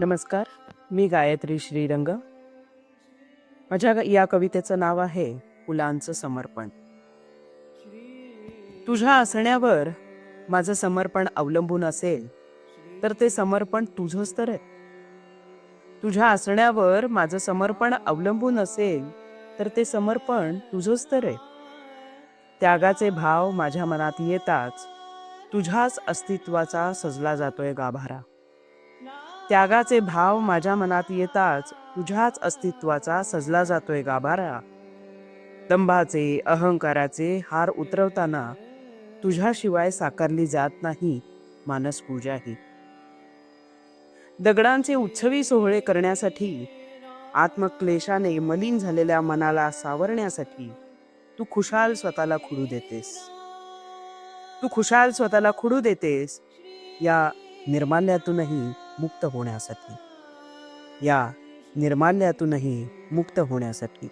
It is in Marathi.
नमस्कार मी गायत्री श्रीरंग. माझ्या या कवितेचं नाव आहे फुलांचं समर्पण. तुझ्या असण्यावर माझं समर्पण अवलंबून असेल तर ते समर्पण तुझंच तर आहे. तुझ्या असण्यावर माझं समर्पण अवलंबून असेल तर ते समर्पण तुझंच तर आहे. त्यागाचे भाव माझ्या मनात येताच तुझ्याच अस्तित्वाचा सजला जातोय गाभारा. त्यागाचे भाव माझ्या मनात येताच तुझ्याच अस्तित्वाचा सजला जातोय गाभारा. दंभाचे अहंकाराचे हार उतरवताना तुझ्याशिवाय साकारली जात नाही मानस पूजा ही दगडांचे उत्सवी सोहळे करण्यासाठी आत्मक्लेशाने मलिन झालेल्या मनाला सावरण्यासाठी तू खुशाल स्वतःला खुडू देतेस. तू खुशाल स्वतःला खुडू देतेस या निर्माल्यातूनही मुक्त होण्यासाठी. या निर्माल्यातूनही मुक्त होण्यासाठी.